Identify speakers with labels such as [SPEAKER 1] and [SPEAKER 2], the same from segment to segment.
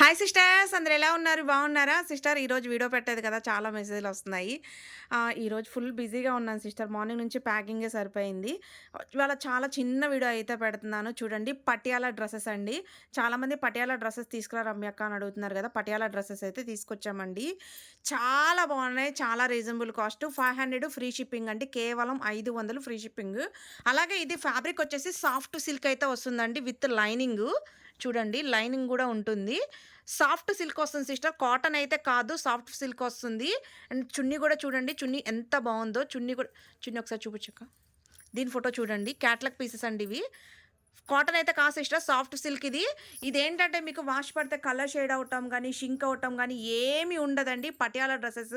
[SPEAKER 1] Hi sisters అందరు ఎలా ఉన్నారు? బాగున్నారా? సిస్టర్ ఈరోజు వీడియో పెట్టేది కదా చాలా మెసేజ్లు వస్తున్నాయి. ఈరోజు ఫుల్ బిజీగా ఉన్నాను సిస్టర్. మార్నింగ్ నుంచి ప్యాకింగే సరిపోయింది. ఇవాళ చాలా చిన్న వీడియో అయితే పెడుతున్నాను. చూడండి పటియాలా డ్రెస్సెస్ అండి. చాలామంది పటియాలా డ్రెస్సెస్ తీసుకురా రమ్యక్క అని అడుగుతున్నారు కదా పటియాలా డ్రెస్సెస్ అయితే తీసుకొచ్చామండి. చాలా బాగున్నాయి. చాలా reasonable cost. Five hundred free shipping అండి. కేవలం ఐదు వందలు ఫ్రీ షిప్పింగ్. అలాగే ఇది ఫ్యాబ్రిక్ వచ్చేసి సాఫ్ట్ సిల్క్ అయితే వస్తుందండి విత్ లైనింగ్. చూడండి లైనింగ్ కూడా ఉంటుంది. సాఫ్ట్ సిల్క్ వస్తుంది సిస్టర్. కాటన్ అయితే కాదు సాఫ్ట్ సిల్క్ వస్తుంది. అండ్ చున్నీ కూడా చూడండి చున్నీ ఎంత బాగుందో. చున్నీ కూడా చున్నీ ఒకసారి చూపించక దీని ఫోటో చూడండి. క్యాట్లాగ్ పీసెస్ అండి ఇవి. కాటన్ అయితే కాస్త సిస్టర్ సాఫ్ట్ సిల్క్ ఇది. ఇదేంటంటే మీకు వాష్ పడితే కలర్ షేడ్ అవటం కానీ షింక్ అవటం కానీ ఏమీ ఉండదండి పటియాలా డ్రెస్సెస్.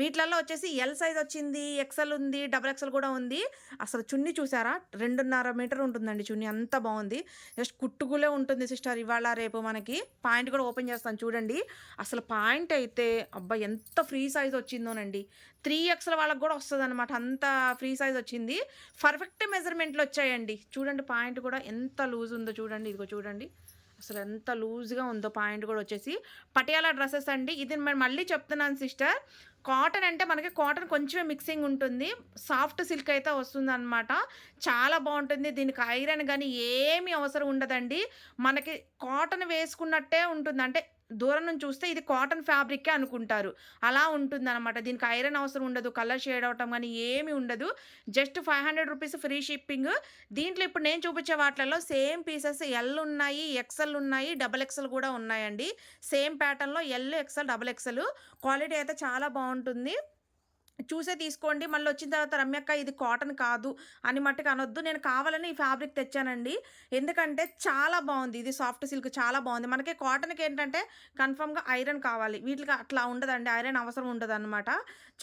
[SPEAKER 1] వీటిలలో వచ్చేసి ఎల్ సైజ్ వచ్చింది ఎక్సెల్ ఉంది డబల్ ఎక్సెల్ కూడా ఉంది. అసలు చున్నీ చూసారా? రెండున్నర మీటర్ ఉంటుందండి చున్నీ అంత బాగుంది. జస్ట్ కుట్టుకులే ఉంటుంది సిస్టర్ ఇవాళ రేపు మనకి. పాయింట్ కూడా ఓపెన్ చేస్తాను చూడండి. అసలు పాయింట్ అయితే అబ్బా ఎంత ఫ్రీ సైజ్ వచ్చిందోనండి. త్రీ ఎక్స్ల వాళ్ళకి కూడా వస్తుంది అనమాట అంత ఫ్రీ సైజ్ వచ్చింది. పర్ఫెక్ట్ మెజర్మెంట్లు వచ్చాయండి. చూడండి పాయింట్ కూడా ఎంత లూజ్ ఉందో చూడండి ఇదిగో చూడండి. అసలు ఎంత లూజ్గా ఉందో పాయింట్ కూడా వచ్చేసి పటియాలా డ్రెస్సెస్ అండి. ఇది నేను మళ్ళీ చెప్తున్నాను సిస్టర్. కాటన్ అంటే మనకి కాటన్ కొంచెం మిక్సింగ్ ఉంటుంది. సాఫ్ట్ సిల్క్ అయితే వస్తుంది అనమాట చాలా బాగుంటుంది. దీనికి ఐరన్ కానీ ఏమీ అవసరం ఉండదండి. మనకి కాటన్ వేసుకున్నట్టే ఉంటుంది అంటే దూరం నుంచి చూస్తే ఇది కాటన్ ఫ్యాబ్రికే అనుకుంటారు. అలా ఉంటుంది అనమాట దీనికి ఐరన్ అవసరం ఉండదు కలర్ షేడ్ అవటం కానీ ఏమి ఉండదు. Just five hundred rupees free shipping. దీంట్లో ఇప్పుడు నేను చూపించే వాటిలలో సేమ్ పీసెస్ ఎల్ ఉన్నాయి ఎక్సెల్ ఉన్నాయి డబల్ ఎక్సెల్ కూడా ఉన్నాయండి. సేమ్ ప్యాటర్న్లో L XL double XL quality అయితే చాలా బాగుంటుంది. చూసే తీసుకోండి. మళ్ళీ వచ్చిన తర్వాత రమ్యక్క ఇది కాటన్ కాదు అని మట్టుకు అనొద్దు. నేను కావాలని ఈ ఫ్యాబ్రిక్ తెచ్చానండి. ఎందుకంటే చాలా బాగుంది. ఇది సాఫ్ట్ సిల్క్ చాలా బాగుంది. మనకి కాటన్కి ఏంటంటే కన్ఫర్మ్గా ఐరన్ కావాలి. వీటికి అట్లా ఉండదండి. ఐరన్ అవసరం ఉండదు అనమాట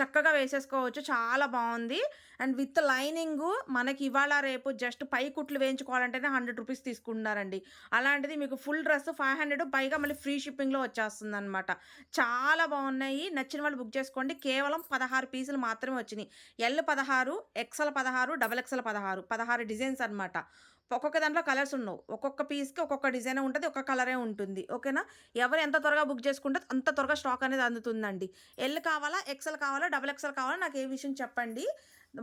[SPEAKER 1] చక్కగా వేసేసుకోవచ్చు. చాలా బాగుంది. అండ్ విత్ లైనింగ్ మనకి ఇవాళ రేపు జస్ట్ పై కుట్లు వేయించుకోవాలంటేనే హండ్రెడ్ రూపీస్ తీసుకుంటున్నారండి. అలాంటిది మీకు ఫుల్ డ్రెస్ ఫైవ్ హండ్రెడ్ పైగా మళ్ళీ ఫ్రీ షిప్పింగ్లో వచ్చేస్తుంది అనమాట చాలా బాగున్నాయి. నచ్చిన వాళ్ళు బుక్ చేసుకోండి. కేవలం పదహారు పీస్ పీసులు మాత్రమే వచ్చినాయి. ఎల్ పదహారు ఎక్సల్ పదహారు డబల్ ఎక్సల్ పదహారు పదహారు డిజైన్స్ అనమాట ఒక్కొక్క దాంట్లో కలర్స్ ఉండవు. ఒక్కొక్క పీస్కి ఒక్కొక్క డిజైన్ ఉంటుంది ఒక్క కలరే ఉంటుంది. ఓకేనా? ఎవరు ఎంత త్వరగా బుక్ చేసుకుంటే అంత త్వరగా స్టాక్ అనేది అందుతుందండి. ఎల్ కావాలా ఎక్సెల్ కావాలా డబల్ ఎక్సెల్ కావాలా? నాకు ఏ విషయం చెప్పండి.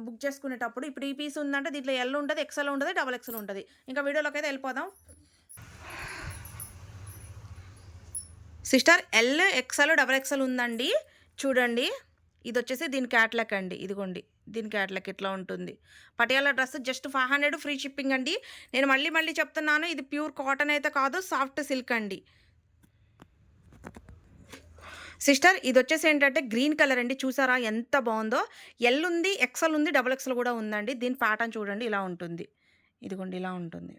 [SPEAKER 1] బుక్ చేసుకునేటప్పుడు ఇప్పుడు ఈ పీస్ ఉందంటే దీంట్లో ఎల్ ఉంటుంది ఎక్సెల్ ఉంటుంది డబల్ ఎక్సెల్ ఉంటుంది. ఇంకా వీడియోలోకి అయితే వెళ్ళిపోదాం. Sister L XL double XL ఉందండి. చూడండి. ఇది వచ్చేసి దీని క్యాట్లాక్ అండి. ఇదిగోండి దీని క్యాట్లాక్ ఇట్లా ఉంటుంది. Patiala dress just five hundred free shipping అండి. నేను మళ్ళీ మళ్ళీ చెప్తున్నాను ఇది ప్యూర్ కాటన్ అయితే కాదు సాఫ్ట్ సిల్క్ అండి. సిస్టర్ ఇది వచ్చేసి ఏంటంటే గ్రీన్ కలర్ అండి. చూసారా ఎంత బాగుందో? ఎల్ ఉంది ఎక్సెల్ ఉంది డబుల్ ఎక్సెల్ కూడా ఉందండి. దీని ప్యాటర్న్ చూడండి ఇలా ఉంటుంది. ఇదిగోండి ఇలా ఉంటుంది.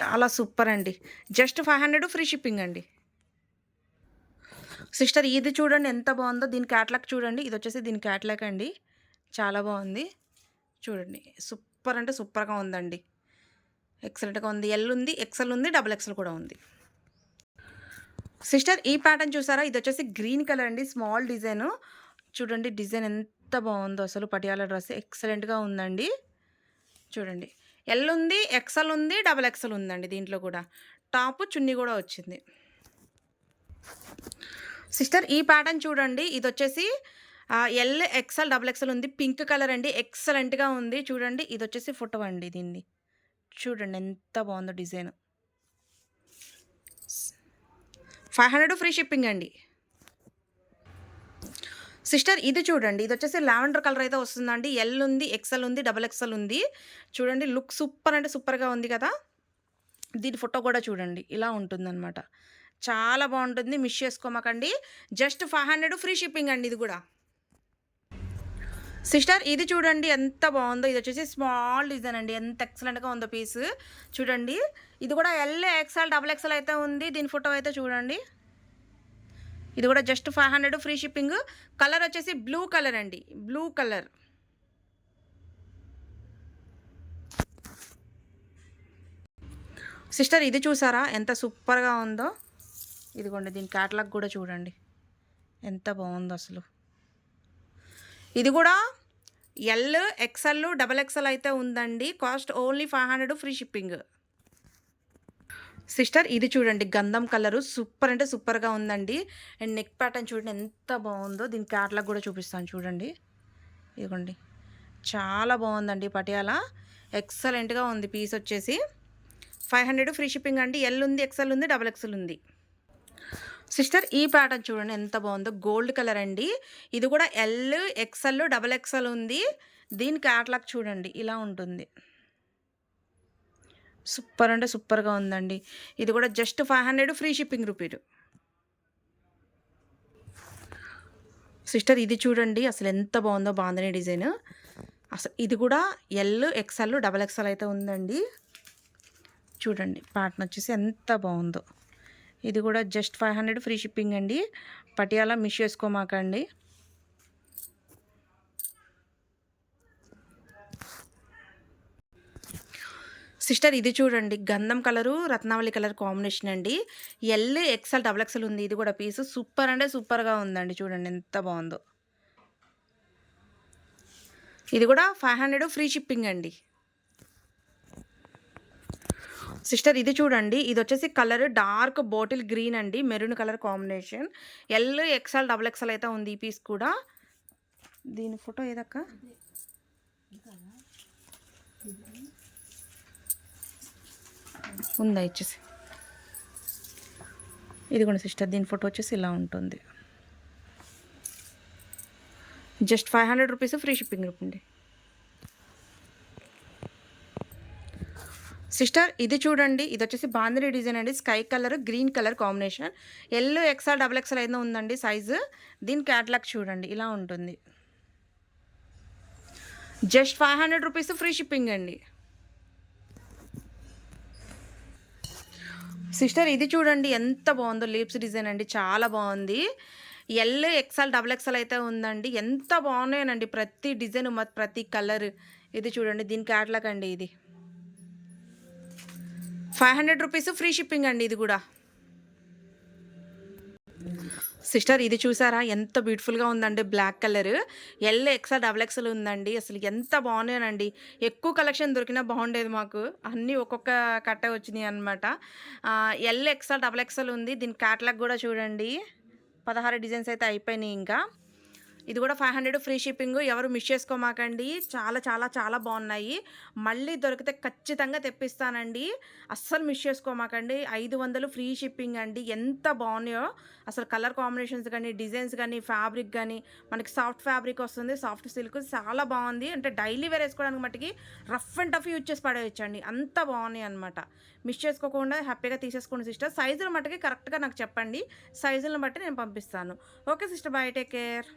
[SPEAKER 1] చాలా సూపర్ అండి. Just five hundred free shipping అండి. సిస్టర్ ఇది చూడండి ఎంత బాగుందో. దీని క్యాట్లాక్ చూడండి. ఇది వచ్చేసి దీని క్యాట్లాక్ అండి. చాలా బాగుంది. చూడండి. సూపర్ అంటే సూపర్గా ఉందండి. ఎక్సలెంట్గా ఉంది. ఎల్ ఉంది ఎక్సెల్ ఉంది డబుల్ ఎక్సెల్ కూడా ఉంది. సిస్టర్ ఈ ప్యాటర్న్ చూసారా? ఇది వచ్చేసి గ్రీన్ కలర్ అండి. Small design. చూడండి డిజైన్ ఎంత బాగుందో అసలు పటియాల డ్రెస్. ఎక్సలెంట్గా ఉందండి. చూడండి. ఎల్ ఉంది ఎక్సెల్ ఉంది డబల్ ఎక్సెల్ ఉందండి దీంట్లో కూడా. టాప్ చున్నీ కూడా వచ్చింది. సిస్టర్ ఈ ప్యాటర్న్ చూడండి. ఇది వచ్చేసి ఎల్ ఎక్సెల్ డబుల్ ఎక్సెల్ ఉంది. పింక్ కలర్ అండి. ఎక్సలెంట్గా ఉంది. చూడండి. ఇది వచ్చేసి ఫోటో అండి దీన్ని. చూడండి ఎంత బాగుందో design. Five hundred free shipping అండి. సిస్టర్ ఇది చూడండి. ఇది వచ్చేసి లావెండర్ కలర్ అయితే వస్తుందండి. ఎల్ ఉంది ఎక్సెల్ ఉంది డబల్ ఎక్సెల్ ఉంది. చూడండి లుక్ సూపర్ అంటే సూపర్గా ఉంది కదా. దీని ఫోటో కూడా చూడండి. ఇలా ఉంటుందన్నమాట. చాలా బాగుంటుంది. Miss చేసుకోమకండి. Just five hundred free shipping అండి ఇది కూడా. సిస్టర్ ఇది చూడండి ఎంత బాగుందో. ఇది వచ్చేసి స్మాల్ డిజైన్ అండి. ఎంత ఎక్సలెంట్గా ఉందో పీస్. చూడండి. ఇది కూడా ఎల్ ఎక్సెల్ డబుల్ ఎక్సెల్ అయితే ఉంది. దీని ఫోటో అయితే చూడండి. ఇది కూడా just five hundred free shipping. Colour వచ్చేసి బ్లూ కలర్ అండి. Blue colour. సిస్టర్ ఇది చూసారా? ఎంత సూపర్గా ఉందో. ఇదిగోండి దీని క్యాటలాగ్ కూడా చూడండి ఎంత బాగుందో అసలు ఇది కూడా ఎల్ ఎక్సెల్ డబల్ ఎక్సెల్ అయితే ఉందండి cost only five hundred free shipping sister ఇది చూడండి గంధం కలరు సూపర్ అంటే సూపర్‌గా ఉందండి. అండ్ నెక్ ప్యాటర్న్ చూడండి ఎంత బాగుందో దీని క్యాటలాగ్ కూడా చూపిస్తాను చూడండి. ఇదిగోండి. చాలా బాగుందండి పటియాలా. ఎక్సలెంట్‌గా ఉంది పీస్ వచ్చేసి. 500 ఫ్రీ షిప్పింగ్ అండి. ఎల్ ఉంది, ఎక్సెల్ ఉంది, డబల్ ఎక్సెల్ ఉంది. సిస్టర్ ఈ ప్యాటర్న్ చూడండి ఎంత బాగుందో గోల్డ్ కలర్ అండి. ఇది కూడా ఎల్, ఎక్స్ఎల్, డబల్ ఎక్స్ఎల్ ఉంది. దీని క్యాటలాగ్ చూడండి ఇలా ఉంటుంది. సూపర్ అంటే సూపర్‌గా ఉందండి. ఇది కూడా జస్ట్ 500 ఫ్రీ షిప్పింగ్ రూపీడు సిస్టర్ ఇది చూడండి అసలు ఎంత బాగుందో బాందిని డిజైన్. అసలు ఇది కూడా ఎల్, ఎక్స్ఎల్, డబల్ ఎక్స్ఎల్ అయితే ఉందండి. చూడండి ప్యాటర్న్ వచ్చేసి ఎంత బాగుందో ఇది కూడా జస్ట్ 500 ఫ్రీ షిప్పింగ్ అండి. పటియాలా మిస్ చేసుకోమాకండి. సిస్టర్ ఇది చూడండి గంధం కలరు, రత్నావళి కలర్ కాంబినేషన్ అండి. ఎల్, ఎక్స్ఎల్, డబుల్ ఎక్సెల్ ఉంది. ఇది కూడా పీస్ సూపర్ అంటే సూపర్‌గా ఉందండి. చూడండి ఎంత బాగుందో ఇది కూడా 500 ఫ్రీ షిప్పింగ్ అండి. సిస్టర్ ఇది చూడండి. ఇది వచ్చేసి కలర్ డార్క్ బాటిల్ గ్రీన్ అండి. Maroon colour combination. L, XL, double XL అయితే ఉంది ఈ పీస్ కూడా. దీని ఫోటో ఏదక్క? ఉందా ఇచ్చేసి. ఇదిగోండి సిస్టర్ దీని ఫోటో వచ్చేసి ఇలా ఉంటుంది. జస్ట్ 500 రూపీస్ ఫ్రీ షిప్పింగ్ రూపండి సిస్టర్ ఇది చూడండి. ఇది వచ్చేసి బాంద్రీ డిజైన్ అండి. Sky colour, green colour combination. Yellow XL, double XL అయితే ఉందండి సైజు. దీని క్యాటలాగ్ చూడండి ఇలా ఉంటుంది. జస్ట్ 500 రూపీస్ ఫ్రీ షిప్పింగ్ అండి. సిస్టర్ ఇది చూడండి ఎంత బాగుందో లీవ్స్ డిజైన్ అండి. చాలా బాగుంది ఎల్, ఎక్స్ఎల్, డబుల్ ఎక్స్ఎల్ అయితే ఉందండి. ఎంత బాగున్నాయనండి ప్రతి డిజైన్ ప్రతి కలర్. ఇది చూడండి దీని క్యాటలాగ్ అండి ఇది. 500 రూపీస్ ఫ్రీ షిప్పింగ్ అండి ఇది కూడా. సిస్టర్ ఇది చూసారా ఎంత బ్యూటిఫుల్‌గా ఉందండి black colour. L, ఎక్సా double XL ఉందండి. అసలు ఎంత బాగున్నాయోనండి. ఎక్కువ కలెక్షన్ దొరికినా బాగుండేది మాకు. అన్నీ ఒక్కొక్క కట్టే వచ్చినాయి అనమాట. ఎల్, ఎక్సా డబుల్ ఎక్స్ఎల్ ఉంది. దీని క్యాటలాగ్ కూడా చూడండి. 16 డిజైన్స్ అయితే అయిపోయినాయి ఇంకా. ఇది కూడా 500 ఫ్రీ షిప్పింగ్. ఎవరు మిస్ చేసుకోమాకండి. చాలా చాలా చాలా బాగున్నాయి. మళ్ళీ దొరికితే ఖచ్చితంగా తెప్పిస్తానండి. అస్సలు మిస్ చేసుకోమాకండి. 500 ఫ్రీ షిప్పింగ్ అండి. ఎంత బాగున్నాయో అసలు కలర్ కాంబినేషన్స్ కానీ డిజైన్స్ కానీ ఫ్యాబ్రిక్ కానీ మనకి సాఫ్ట్ ఫ్యాబ్రిక్ వస్తుంది. సాఫ్ట్ సిల్క్ చాలా బాగుంది. అంటే డైలీ వేర్ వేసుకోవడానికి మట్టుకి రఫ్ అండ్ టఫ్ యూజ్ చేసి పడేయచ్చండి అంత బాగున్నాయి అనమాట. మిస్ చేసుకోకుండా హ్యాపీగా తీసేసుకోండి సిస్టర్. సైజులు మట్టుకి కరెక్ట్‌గా నాకు చెప్పండి. సైజులను బట్టి నేను పంపిస్తాను. Okay sister bye. Take care.